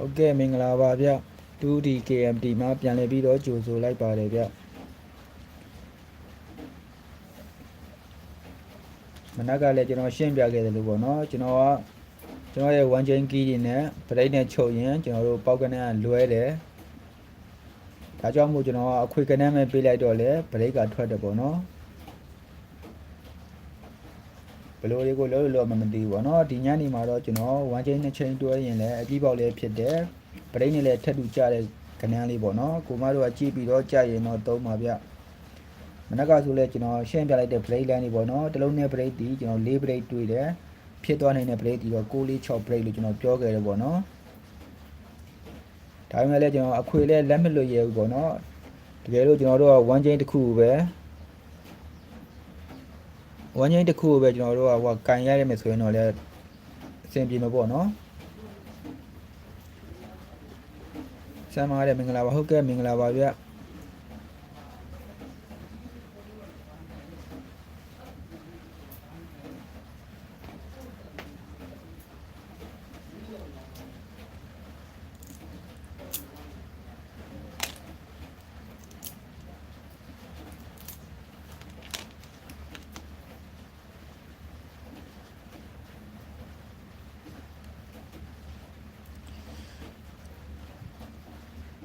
ဟုတ်ကဲ့မင်္ဂလာပါဗျ 2D KMT မှာပြန်လည်ပြီးတော့ကြိုဆိုလိုက်ပါတယ်ဗျမနက်ကလည်းကျွန်တော်ရှင်းပြခဲ့တယ်လို့ပေါ့နော်ကျွန်တော်ကကျွန်တော်ရဲ့ one chain key တွေနဲ့ break နဲ့ချုပ်ရင်ကျွန်တော်တို့ပေါက်ကနေလွဲတယ်ဒါကြောင့်မို့ကျွန်တော်ကအခွေကနေမဲ့ပေးလိုက်တော့လေ break ကထွက်တယ်ပေါ့နော် ဘယ်လိုလေးကိုလုံးလို့လုံးမမသိဘူးပေါ့နော်ဒီညနေမှာတော့ကျွန်တော် one chain နှစ် chain တွဲရင်လည်းအပြီးပေါက်လေးဖြစ်တယ်ပရိတ်နဲ့လည်းထက်တူကြတဲ့ကဏ္ဍလေးပေါ့နော်ကိုမတို့ကကြည့်ပြီးတော့ကြရင်တော့သုံးပါဗျမနက်ကဆိုလဲကျွန်တော်ရှင်းပြလိုက်တဲ့ break line လေးပေါ့နော်တစ်လုံးနဲ့ break တီးကျွန်တော်၄ break တွေ့တယ်ဖြစ်သွားနိုင်တဲ့ break တီးတော့6လေး6 break လို့ကျွန်တော်ပြောခဲ့တယ်ပေါ့နော်ဒါပေမဲ့လည်းကျွန်တော်အခွေလဲလက်မလွတ်ရဘူးပေါ့နော်တကယ်လို့ကျွန်တော်တို့က one chain တစ်ခုပဲ one chain တစ်ခုပဲကျွန်တော်တို့ကဟိုကန်ရရမယ်ဆိုရင်တော့လည်းအဆင်ပြေမှာပေါ့နော်ဆမ်းပါတယ်မင်္ဂလာပါဟုတ်ကဲ့မင်္ဂလာပါဗျ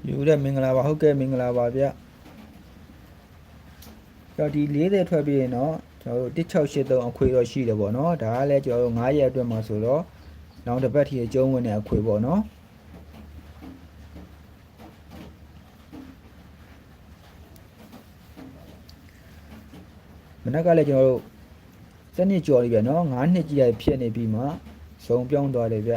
ယူတဲ့မင်္ဂလာပါဟုတ်ကဲ့မင်္ဂလာပါဗျတော့ဒီ40ထွက်ပြီးရင်တော့ကျွန်တော်တို့1683အခွေတော့ရှိတယ်ပေါ့နော်ဒါကလည်းကျွန်တော်တို့9ရက်အတွက်မှာဆိုတော့နောက်တစ်ပတ်ထိအကျုံးဝင်တဲ့အခွေပေါ့နော်မနက်ကလည်းကျွန်တော်တို့စနစ်ကြော်လေးဗျနော်9နှစ်ကြီးရဖြစ်နေပြီးမှဇုံပြောင်းသွားတယ်ဗျ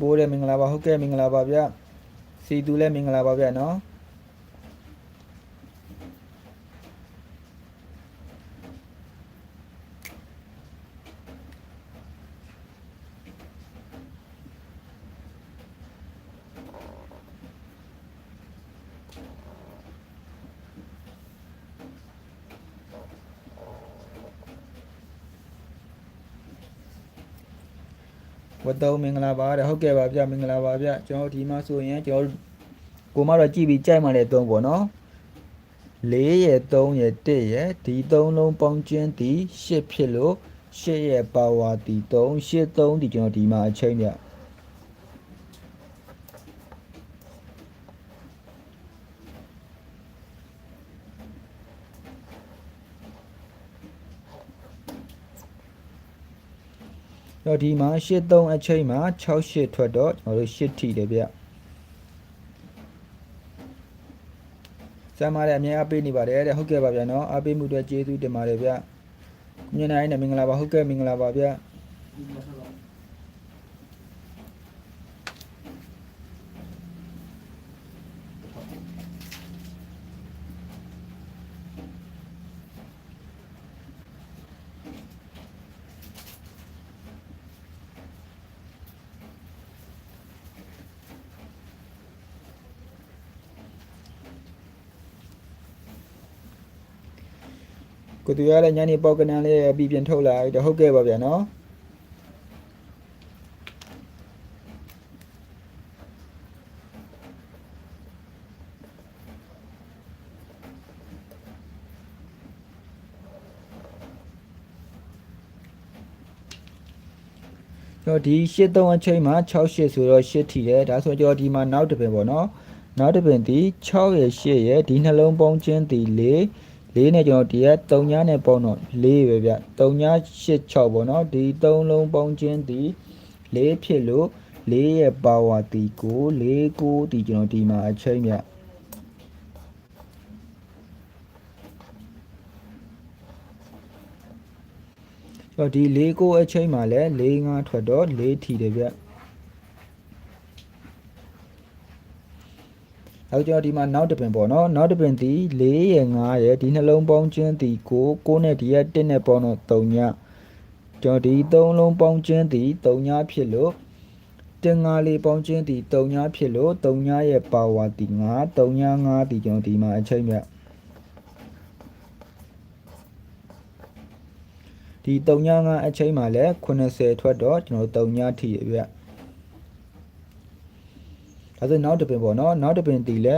ပိုးတယ်မင်္ဂလာပါဟုတ်ကဲ့မင်္ဂလာပါဗျစီသူလည်းမင်္ဂလာပါဗျနော် ဝတ်တုံးမင်္ဂလာပါတဲ့ဟုတ်ကဲ့ပါဗျမင်္ဂလာပါဗျကျွန်တော်ဒီမှာဆိုရင်ကျွန်တော်ကိုမတော့ကြည့်ပြီးကြိုက်မှလည်းသုံးပေါ့နော်4ရဲ့3ရဲ့1ရဲ့ဒီ3လုံးပေါင်းချင်းဒီ8ဖြစ်လို့8ရဲ့ပါဝါဒီ3 8 3ဒီကျွန်တော်ဒီမှာအချိန်ဗျ တော့ဒီမှာ83အချိန်မှာ68ထွက်တော့ကျွန်တော်တို့8ထိတယ်ဗျစမ်းပါတယ်အများအားပေးနေပါတယ်တဲ့ဟုတ်ကဲ့ပါဗျာနော်အားပေးမှုအတွက်ကျေးဇူးတင်ပါတယ်ဗျညနေတိုင်းနဲ့မင်္ဂလာပါဟုတ်ကဲ့မင်္ဂလာပါဗျ ကိုတူရလည်းညနေပေါက်ကနန်းလေးပြီးပြန်ထုတ်လာပြီတော့ဟုတ်ကဲ့ပါဗျာနော်ကျွန်တော်ဒီ83အချိန်မှာ68ဆိုတော့8ထီတယ်ဒါဆိုကျွန်တော်ဒီမှာနောက်တစ်ပင်ပေါ့နော်နောက်တစ်ပင်ဒီ6ရဲ့8ရဲ့ဒီနှလုံးပေါင်းချင်းဒီ4 4နဲ့ကျွန်တော်ဒီက3ညနဲ့ပေါင်းတော့4ပဲဗျ3ည8 6ပေါ့နော်ဒီ3လုံးပေါင်းချင်းဒီ4ဖြစ်လို့4ရဲ့ပါဝါဒီကို4 9ဒီကျွန်တော်ဒီမှာအချိန်ဗျတော့ဒီ4 9အချိန်မှာလဲ4 5ထွက်တော့4ထီတယ်ဗျ နောက်ကျွန်တော်ဒီမှာနောက်တစ်ပင်ပေါ့နော်နောက်တစ်ပင်ဒီ4ရယ်5ရယ်ဒီနှလုံးပေါင်းခြင်းဒီ9 9နဲ့ဒီက1နဲ့ပေါင်းတော့3ညကျွန်တော်ဒီ3လုံးပေါင်းခြင်းဒီ3ညဖြစ်လို့တင်ငါလေးပေါင်းခြင်းဒီ3ညဖြစ်လို့3ညရဲ့ပါဝါဒီ9 3ည5ဒီကျွန်တော်ဒီမှာအချိန်မြတ်ဒီ3ည5အချိန်မှာလည်း80ထွက်တော့ကျွန်တော်3ညထိရပြ ဒါဆိုနောက်တစ်ပင်ပေါ့နော်နောက်တစ်ပင်ဒီလဲ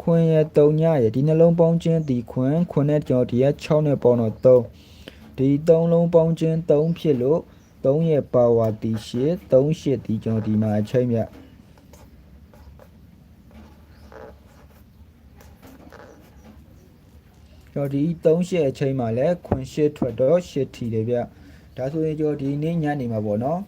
ခွင်ရဲ့3ညရဲ့ဒီနှလုံးပေါင်းခြင်းဒီခွင်ခွင်နဲ့ကျွန်တော်ဒီက6နဲ့ပေါင်းတော့3ဒီ3လုံးပေါင်းခြင်း3ဖြစ်လို့3ရဲ့ပါဝါဒီ8 3 8ဒီကျွန်တော်ဒီမှာအချိန်မြတ်ကျွန်တော်ဒီ3ရှစ်အချိန်မှာလဲခွင်8ထွက်တော့8ထီတယ်ဗျဒါဆိုရင်ကျွန်တော်ဒီနေ့ညနေမှာပေါ့နော်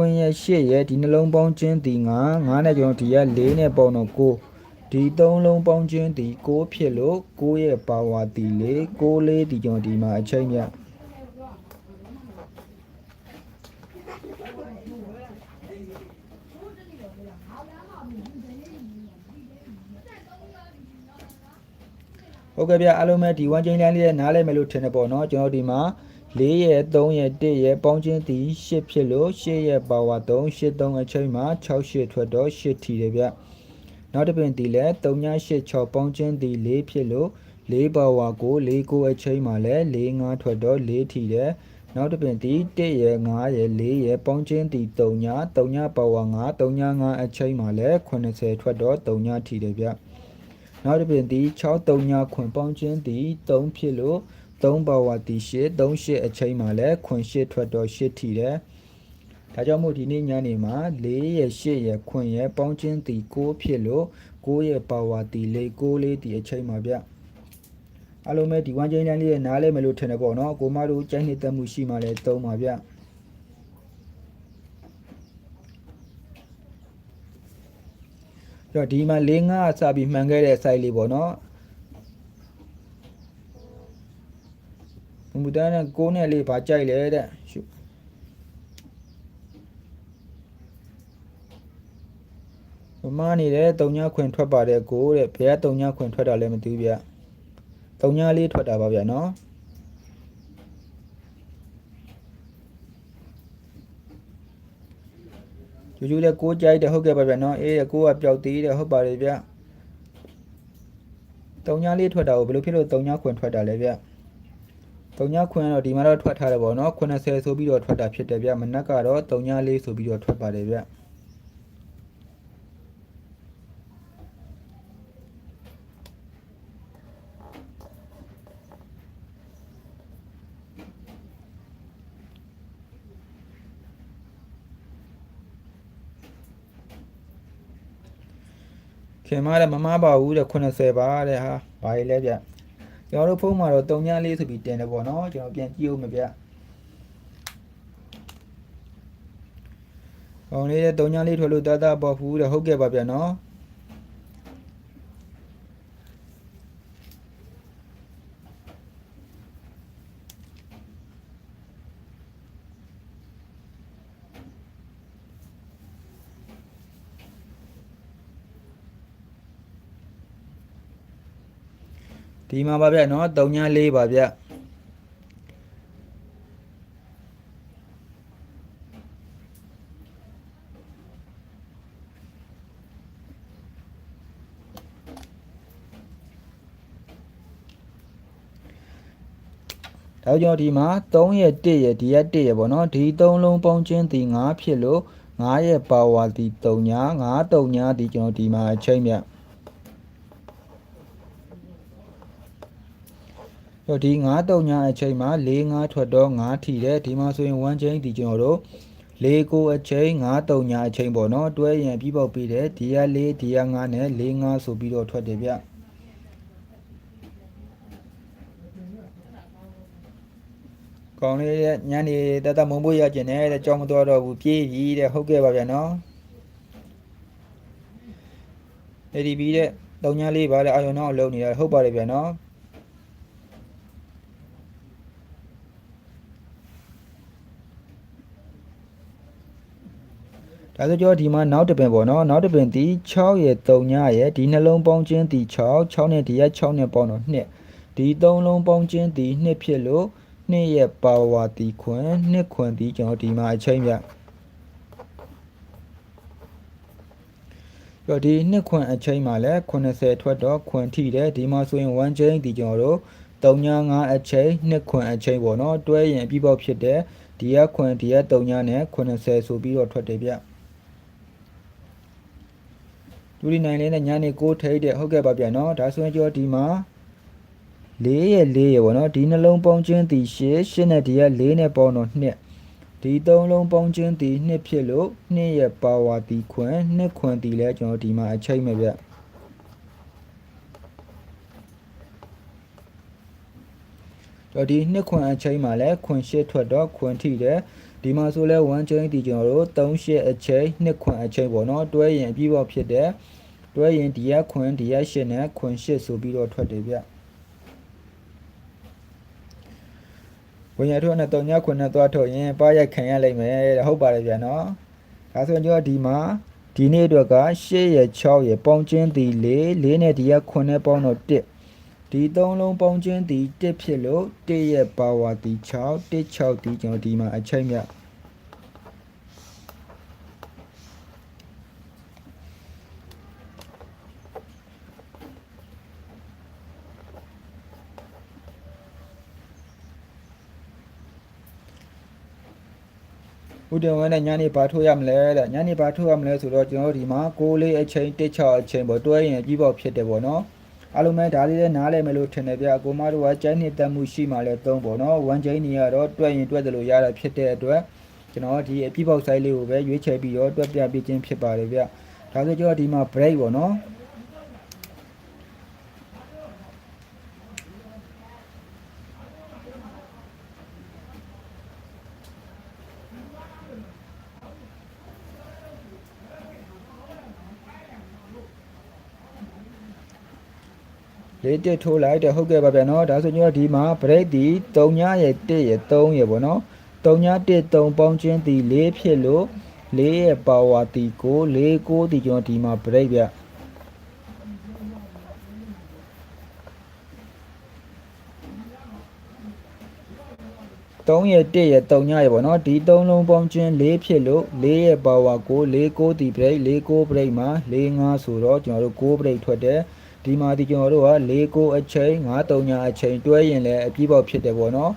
ခွင်ရဲ့8ရဲ့ဒီနှလုံးပေါင်းခြင်းဒီ9 9နဲ့ကျွန်တော်ဒီက4နဲ့ပေါင်းတော့9ဒီ3လုံးပေါင်းခြင်းဒီ6ဖြစ်လို့6ရဲ့ပါဝါဒီ4 6လေးဒီကျွန်တော်ဒီမှာအချိန်မြတ်ဟုတ်ကဲ့ဗျအားလုံးပဲဒီ1 chain line လေးနဲ့နားလဲမယ်လို့ထင်တယ်ပေါ့နော်ကျွန်တော်ဒီမှာ 4ရဲ့3ရဲ့1ရဲ့ပေါင်းခြင်းဒီ8ဖြစ်လို့8ရဲ့ပါဝါ3 8 3အချိန်မှာ6 8ထွက်တော့8ထီတယ်ဗျနောက်တစ်ပင်ဒီလဲ3ည8 6ပေါင်းခြင်းဒီ4ဖြစ်လို့4ပါဝါကို4 9အချိန်မှာလဲ4 5ထွက်တော့4ထီတယ်နောက်တစ်ပင်ဒီ1ရဲ့5ရဲ့4ရဲ့ပေါင်းခြင်းဒီ3ည3ညပါဝါ5 3ည5အချိန်မှာလဲ80ထွက်တော့3ညထီတယ်ဗျနောက်တစ်ပင်ဒီ6 3ညခွင်ပေါင်းခြင်းဒီ3ဖြစ်လို့ 3ပါဝါတီ8 3 8အချိန်မှာလဲခွင်8ထွက်တော့8ထီတယ်ဒါကြောင့်မို့ဒီနေ့ညနေမှာ4ရဲ့8ရဲ့ခွင်ရဲ့ပေါင်းခြင်းတီ9ဖြစ်လို့9ရဲ့ပါဝါတီ4 9လေးတီအချိန်မှာဗျအလုံးမဲ့ဒီ1ချိန်တိုင်းလေးရဲ့နားလဲမယ်လို့ထင်တယ်ပေါ့နော်ကိုမတို့ကြိုက်နေတတ်မှုရှိမှလဲသုံးပါဗျတော့ဒီမှာ၄၅အစပြီးမှန်ခဲ့တဲ့ site လေးပေါ့နော် မူတန်းနဲ့6နဲ့လေးဘာကြိုက်လဲတဲ့ရှုမမနေတယ်တုံညာခွင်ထွက်ပါတယ်ကိုတဲ့ဘယ်ကတုံညာခွင်ထွက်တာလဲမသိဘူးဗျတုံညာလေးထွက်တာပါဗျနော်ကျူးကျူးလည်းကိုကြိုက်တယ်ဟုတ်ကဲ့ပါဗျနော်အေးကိုကပျောက်သေးတယ်ဟုတ်ပါတယ်ဗျတုံညာလေးထွက်တာကိုဘယ်လိုဖြစ်လို့တုံညာခွင်ထွက်တာလဲဗျ တုံညာခွင်ကတော့ဒီမှာတော့ထွက်ထားတယ်ပေါ့နော်80ဆိုပြီးတော့ထွက်တာဖြစ်တယ်ဗျမနက်ကတော့တုံညာလေးဆိုပြီးတော့ထွက်ပါတယ်ဗျခင်မတဲ့မမပါဘူးတဲ့80ပါတဲ့ဟာဘာကြီးလဲဗျ ကျွန်တော်တို့ဖုန်းမှာတော့တုံညာလေးဆိုပြီးတင်တယ်ပေါ့နော်ကျွန်တော်ပြန်ကြည့်ဦးမယ်ဗျ။ကောင်းလေးတဲ့တုံညာလေးထွက်လို့တတပေါ့ဘူးတဲ့ဟုတ်ကဲ့ပါဗျနော်။ ဒီမှာပါဗျနော်တုံညာလေးပါဗျဒါကြောင့်ဒီမှာ3ရဲ့1ရဲ့ဒီရဲ့1ရဲ့ပေါ့နော်ဒီ3လုံးပေါင်းခြင်းဒီ9ဖြစ်လို့9ရဲ့ပါဝါဒီ3ညာ9 3ညာဒီကျွန်တော်ဒီမှာအချိန်မြတ် တော့ဒီ9 3ညာအချိန်မှာ4 5ထွက်တော့9ထီတယ်ဒီမှာဆိုရင်1ချိန်ဒီကျွန်တော်တို့4 9အချိန်9 3ညာအချိန်ပေါ့နော်တွဲရင်ပြီးပေါက်ပြီးတယ်ဒီက4ဒီက9နဲ့4 5ဆိုပြီးတော့ထွက်တယ်ဗျကောင်းလေးညနေတတမုံဖို့ရကျင်တယ်တဲ့ကြောင်းမတော်တော့ဘူးပြေးပြီတဲ့ဟုတ်ကဲ့ပါဗျာနော်အဲ့ဒီပြီးတဲ့တုံညာလေးပါလေအာယုံတော့လုံးနေတာဟုတ်ပါတယ်ဗျာနော် ဒါဆိုကျွန်တော်ဒီမှာနောက်တစ်ပင်ပေါ့နော်နောက်တစ်ပင်ဒီ6ရဲ့3ညရဲ့ဒီနှလုံးပေါင်းခြင်းဒီ6 6နဲ့ဒီရဲ့6နဲ့ပေါင်းတော့2ဒီ3လုံးပေါင်းခြင်းဒီ2ဖြစ်လို့2ရဲ့ပါဝါဒီခွန်2ခွန်ဒီကျွန်တော်ဒီမှာအချိန်ပြတော့ဒီ2ခွန်အချိန်မှာလဲ80ထွက်တော့ခွန်ထိတယ်ဒီမှာဆိုရင်1ချိန်ဒီကျွန်တော်တို့3ည5အချိန်2ခွန်အချိန်ပေါ့နော်တွဲရင်အပြည့်ပေါက်ဖြစ်တယ်ဒီကခွန်ဒီက3ညနဲ့80ဆိုပြီးတော့ထွက်တယ်ဗျ ဒူရီနိုင်လေးနဲ့ညနေ6ထိတ်တဲ့ဟုတ်ကဲ့ပါဗျာနော်ဒါဆိုရင်ကျွန်တော်ဒီမှာ4ရဲ့4ရဲ့ပေါ့နော်ဒီနှလုံးပေါင်းခြင်းဒီ8 8နဲ့ဒီက4နဲ့ပေါင်းတော့2ဒီ3လုံးပေါင်းခြင်းဒီ2ဖြစ်လို့2ရဲ့ပါဝါဒီခွန်2ခွန်ဒီလဲကျွန်တော်ဒီမှာအချိန်မဲ့ဗျတော့ဒီ2ခွန်အချိန်မှာလဲခွန်8ထွက်တော့ခွန်ထိတယ် ဒီမှာဆိုလဲ1ချိန်ဒီကျွန်တော်တို့3 8အချိန်2ခွန်အချိန်ပေါ့နော်တွဲရင်အပြည့်ပေါက်ဖြစ်တယ်တွဲရင်ဒီရက်ခွန်ဒီရက်8နဲ့ခွန်8ဆိုပြီးတော့ထွက်တယ်ဗျဝင်ရထွက်နဲ့တုံညခွန်နဲ့သွားထုတ်ရင်ပါရိုက်ခံရလိမ့်မယ်တဲ့ဟုတ်ပါတယ်ဗျာနော်ဒါဆိုရင်ကျွန်တော်ဒီမှာဒီနေ့အတွက်က8ရ6ရပေါင်းချင်းဒီ4 4နဲ့ဒီရက်ခွန်နဲ့ပေါင်းတော့1ဒီသုံးလုံးပေါင်းချင်းဒီ1ဖြစ်လို့1ရဲ့ပါဝါဒီ6 1 6ဒီကျွန်တော်ဒီမှာအချိန်မြတ် ဥဒ္ဒဝနဲ့ညနေဘာထိုးရမလဲတဲ့ညနေဘာထိုးရမလဲဆိုတော့ကျွန်တော်တို့ဒီမှာ6လေးအချိန်1 6အချိန်ပေါ့တွဲရင်ပြီးပေါက်ဖြစ်တယ်ပေါ့နော်အားလုံးပဲဒါလေးလည်းနားလည်မယ်လို့ထင်တယ်ဗျကိုမတို့ကကျန်းနေတတ်မှုရှိမှလည်းသုံးပေါ့နော်1ချိန်နေရတော့တွဲရင်တွဲတယ်လို့ရတာဖြစ်တဲ့အတွက်ကျွန်တော်ဒီအပြီးပေါက် site လေးကိုပဲရွေးချယ်ပြီးတော့တွက်ပြပေးခြင်းဖြစ်ပါတယ်ဗျဒါဆိုကျွန်တော်ဒီမှာ break ပေါ့နော် လေးတက်ထိုးလိုက်တဲ့ဟုတ်ကဲ့ပါဗျာနော်ဒါဆိုကျွန်တော်ဒီမှာ break ဒီ3ညရဲ့1ရဲ့3ရဲ့ပေါ့နော်3ည1 3ပေါင်းချင်းဒီ4ဖြစ်လို့4ရဲ့ power ဒီ9 4 9ဒီကျွန်တော်ဒီမှာ break ဗျ3ရဲ့1ရဲ့3ညရဲ့ပေါ့နော်ဒီ3လုံးပေါင်းချင်း4ဖြစ်လို့4ရဲ့ power 9 4 9ဒီ break 4 9 break မှာ4 5ဆိုတော့ကျွန်တော်တို့9 break ထွက်တယ် ဒီမှာဒီကျွန်တော်တို့က4 9အချိန်5 3ညအချိန်တွဲရင်လည်းအပြည့်ပေါက်ဖြစ်တယ်ပေါ့နော်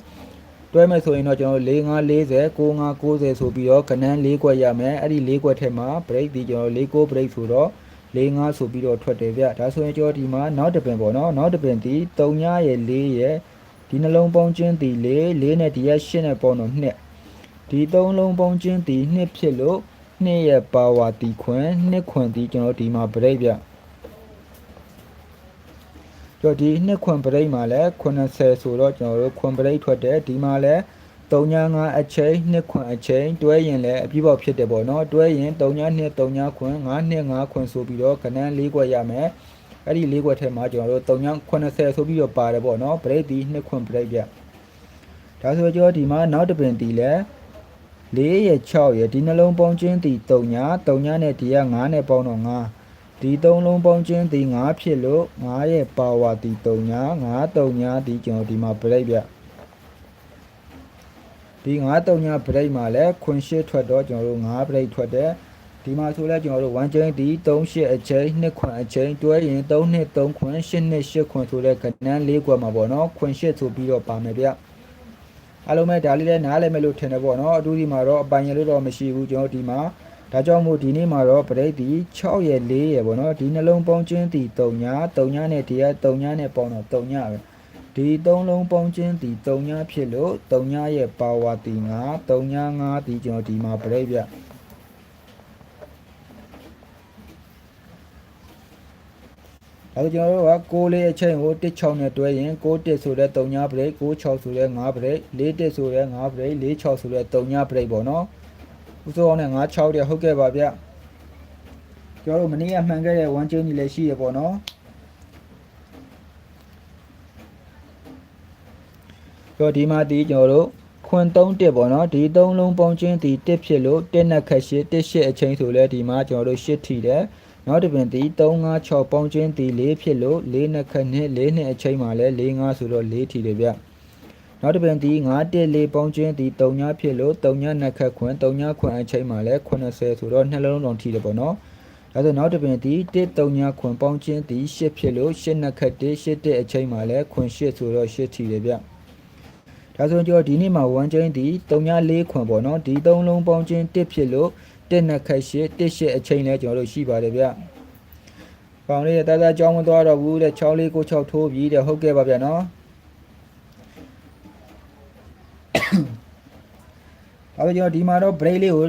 တွဲမယ်ဆိုရင်တော့ကျွန်တော်တို့4 5 40 9 5 90ဆိုပြီးတော့ကနန်း၄ခွက်ရမယ်အဲ့ဒီ၄ခွက်ထဲမှာ break ဒီကျွန်တော်4 9 break ဆိုတော့4 5ဆိုပြီးတော့ထွက်တယ်ဗျဒါဆိုရင်ကျွန်တော်ဒီမှာနောက်တစ်ပင်ပေါ့နော်နောက်တစ်ပင်ဒီ3ညရဲ့4ရဲ့ဒီနှလုံးပေါင်းချင်းဒီ4 4နဲ့ဒီရဲ့8နဲ့ပေါင်းတော့2ဒီ3လုံးပေါင်းချင်းဒီ2ဖြစ်လို့2ရဲ့ power ဒီခွန်2ခွန်ဒီကျွန်တော်ဒီမှာ break ဗျ တော့ဒီနှစ်ခွန်ပရိတ်မှာလဲ80ဆိုတော့ကျွန်တော်တို့ခွန်ပရိတ်ထွက်တယ်ဒီမှာလဲ35အချိန်နှစ်ခွန်အချိန်တွဲရင်လည်းအပြည့်ပေါက်ဖြစ်တယ်ပေါ့နော်တွဲရင်32 3ခွန်5နှစ်5ခွန်ဆိုပြီးတော့ခဏန်း၄ခွက်ရမယ်အဲ့ဒီ၄ခွက်ထဲမှာကျွန်တော်တို့380ဆိုပြီးတော့ပါတယ်ပေါ့နော်ပရိတ်ဒီနှစ်ခွန်ပရိတ်ပြဒါဆိုကျွန်တော်ဒီမှာနောက်တစ်ပင်တီလဲ4ရဲ့6ရဲ့ဒီနှလုံးပေါင်းချင်းတီ3ည3ညနဲ့ဒီက9နဲ့ပေါင်းတော့9 ဒီသုံးလုံးပေါင်းချင်းဒီ9ဖြစ်လို့9ရဲ့ပါဝါဒီ3ညာ9 3ညာဒီကျွန်တော်ဒီမှာ break ဗျဒီ9 3ညာ break မှာလဲခွန်ရှစ်ထွက်တော့ကျွန်တော်တို့9 break ထွက်တယ်ဒီမှာဆိုလဲကျွန်တော်တို့1ချိန်ဒီ3 8အချိန်2ခွန်အချိန်တွဲရင်3နှစ်3ခွန်8နှစ်8ခွန်ဆိုတဲ့ကဏ္ဍ၄ခွက်မှာပေါ့နော်ခွန်8ဆိုပြီးတော့ပါမယ်ဗျအားလုံးပဲဒါလေးလည်းနားလည်မယ်လို့ထင်တယ်ပေါ့နော်အတူဒီမှာတော့အပိုင်ရလို့တော့မရှိဘူးကျွန်တော်ဒီမှာ ဒါကြောင့်မို့ဒီနေ့မှာတော့ပရိတ်ဒီ6ရဲ့4ရဲ့ပေါ့နော်ဒီနှလုံးပေါင်းချင်းဒီ3ည3ညနဲ့ဒီက3ညနဲ့ပေါင်းတော့3ညပဲဒီ3လုံးပေါင်းချင်းဒီ3ညဖြစ်လို့3ညရဲ့ပါဝါဒီ9 3ည9ဒီကျွန်တော်ဒီမှာပရိတ်ပြအဲကျွန်တော်တို့က6လေးအချိန်ကို16နဲ့တွဲရင်61ဆိုတဲ့3ညပရိတ်66ဆိုတဲ့5ပရိတ်41ဆိုတဲ့5ပရိတ်46ဆိုတဲ့3ညပရိတ်ပေါ့နော် ဦးစိုးအောင်နဲ့96တဲ့ဟုတ်ကဲ့ပါဗျကျွန်တော်တို့မနေ့ကမှန်ခဲ့တဲ့1 chain ကြီးလည်းရှိရပေါ့နော်တော့ဒီမှာဒီကျွန်တော်တို့ခွန်3တက်ပေါ့နော်ဒီ3လုံးပေါင်းချင်းဒီ1ဖြစ်လို့1နဲ့ခက်ရှစ်1ရှစ်အချိန်ဆိုလဲဒီမှာကျွန်တော်တို့8ထီတယ်နောက်တစ်ပင်ဒီ3 5 6ပေါင်းချင်းဒီ4ဖြစ်လို့4နဲ့ခက်နဲ့4နဲ့အချိန်မှာလဲ4 5ဆိုတော့4ထီတယ်ဗျ နောက်တစ်ပင်ဒီ9တက်4ပေါင်းချင်းဒီ3ညဖြစ်လို့3ညနဲ့ခက်ခွန်3ညခွန်အချိန်မှာလဲ80ဆိုတော့နှလုံးလုံးထီတယ်ပေါ့နော်ဒါဆိုနောက်တစ်ပင်ဒီ1 3ညခွန်ပေါင်းချင်းဒီ8ဖြစ်လို့8နဲ့ခက်1 8တက်အချိန်မှာလဲခွန်8ဆိုတော့8ထီတယ်ဗျဒါဆိုရင်ကျွန်တော်ဒီနေ့မှာ1 chain ဒီ34ခွန်ပေါ့နော်ဒီ3လုံးပေါင်းချင်း1ဖြစ်လို့1နှစ်ခက်ရှစ်1ရှစ်အချိန်လဲကျွန်တော်တို့ရှိပါတယ်ဗျ။ပေါင်လေးတာတာကြောင်းမသွားတော့ဘူးတဲ့6လေးကို6ထိုးပြီးတဲ့ဟုတ်ကဲ့ပါဗျာနော်။ အဲ့တော့ကျွန်တော်ဒီမှာတော့ break လေးကို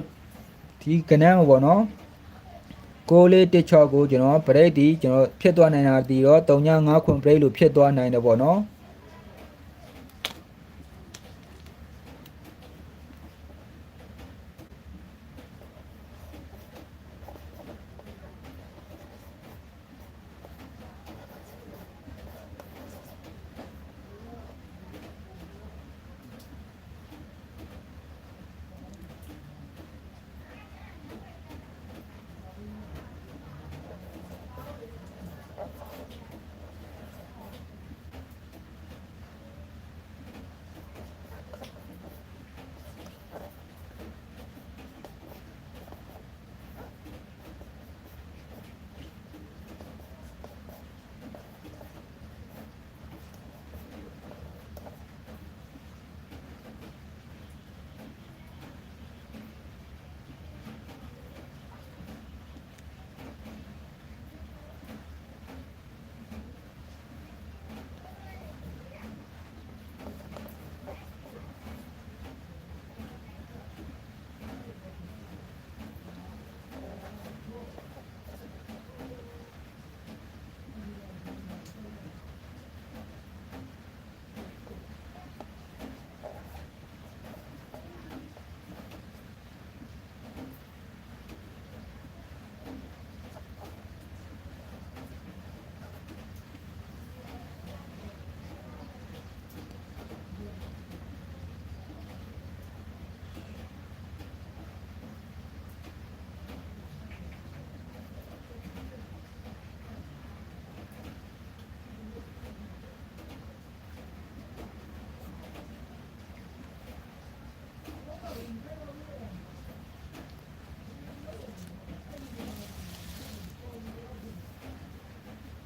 ဒီကနန်းကိုပေါ့နော်။ကိုလေးတစ်ချော့ကိုကျွန်တော် break ဒီကျွန်တော်ဖြစ်သွားနိုင်တာဒီတော့3.5ခွန် break လို့ဖြစ်သွားနိုင်တယ်ပေါ့နော်။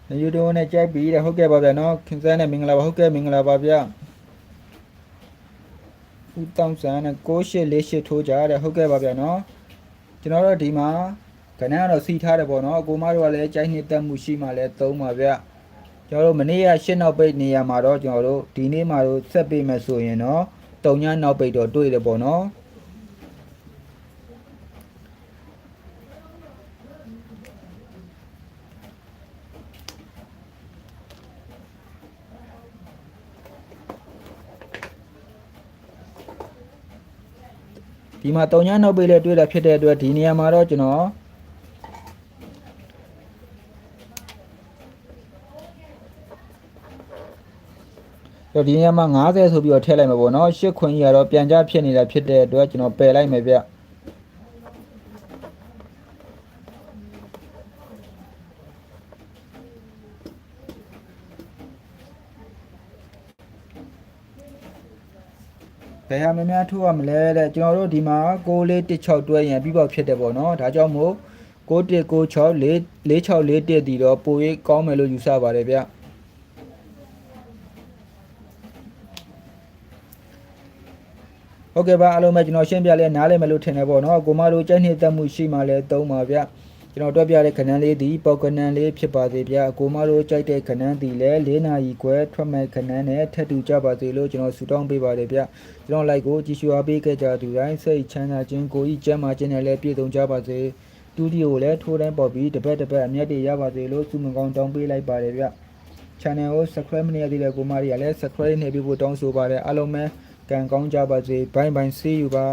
နေယူတိုနဲ့ကြိုက်ပြီးတဲ့ဟုတ်ကဲ့ပါဗျာနော်ခင်စန်းနဲ့မင်္ဂလာပါဟုတ်ကဲ့မင်္ဂလာပါဗျာဦးတောင်းစန်းနဲ့6848ထိုးကြတဲ့ဟုတ်ကဲ့ပါဗျာနော်ကျွန်တော်တို့ဒီမှာခဏကတော့စီထားတယ်ပေါ့နော်အကူမတို့ကလည်းကြိုက်နှစ်သက်မှုရှိမှလည်းသုံးပါဗျာကျွန်တော်တို့မနေ့ကရှင်းနောက်ပိတ်နေရမှာတော့ကျွန်တော်တို့ဒီနေ့မှာတော့ဆက်ပေးမယ်ဆိုရင်တော့တုံညနောက်ပိတ်တော့တွေ့တယ်ပေါ့နော် ဒီမှာတုံညာနောက်ပေးလဲတွေ့တာဖြစ်တဲ့အတွက်ဒီနေရာမှာတော့ကျွန်တော်တော့ဒီနေရာမှာ90ဆိုပြီးတော့ထည့်လိုက်မှာပေါ့နော်ရှစ်ခွင်ကြီးကတော့ပြန်ကြဖြစ်နေတာဖြစ်တဲ့အတွက်ကျွန်တော်ပယ်လိုက်မယ်ဗျ ယ်ဟာများများထိုးရမလဲတဲ့ကျွန်တော်တို့ဒီမှာ6လေး16တွဲရင်ပြီးပေါက်ဖြစ်တယ်ပေါ့နော်ဒါကြောင့်မို့6196 4641တည်တော့ပိုရေးကောင်းမယ်လို့ယူဆပါတယ်ဗျဟုတ်ကဲ့ပါအားလုံးပဲကျွန်တော်ရှင်းပြလဲနားလည်မယ်လို့ထင်တယ်ပေါ့နော်ကိုမတို့ကြိုက်နှစ်သက်မှုရှိမှလဲသုံးပါဗျ ကျွန်တော်တွက်ပြတဲ့ခဏန်းလေးဒီပေါက်ကနန်းလေးဖြစ်ပါသေးဗျကိုမတို့ကြိုက်တဲ့ခဏန်းဒီလဲ၄နာရီခွဲထွက်မဲ့ခဏန်းနဲ့ထပ်တူကြပါစေလို့ကျွန်တော်ဆုတောင်းပေးပါတယ်ဗျကျွန်တော် like ကိုကြည့်ရှုအားပေးခဲ့ကြသူတိုင်းစိတ်ချမ်းသာခြင်းကိုကြီးကျမ်းမာခြင်းနဲ့လည်းပြည့်စုံကြပါစေတူဒီယိုလည်းထိုးတိုင်းပေါ်ပြီးတစ်ပတ်တစ်ပတ်အမျက်တွေရပါစေလို့ဆုမကောင်းတောင်းပေးလိုက်ပါတယ်ဗျ channel ကို subscribe မနေရသေးတဲ့ကိုမတွေကလည်း subscribe နှိပ်ပေးဖို့တောင်းဆိုပါတယ်အားလုံးပဲကံကောင်းကြပါစေ bye bye see you ပါ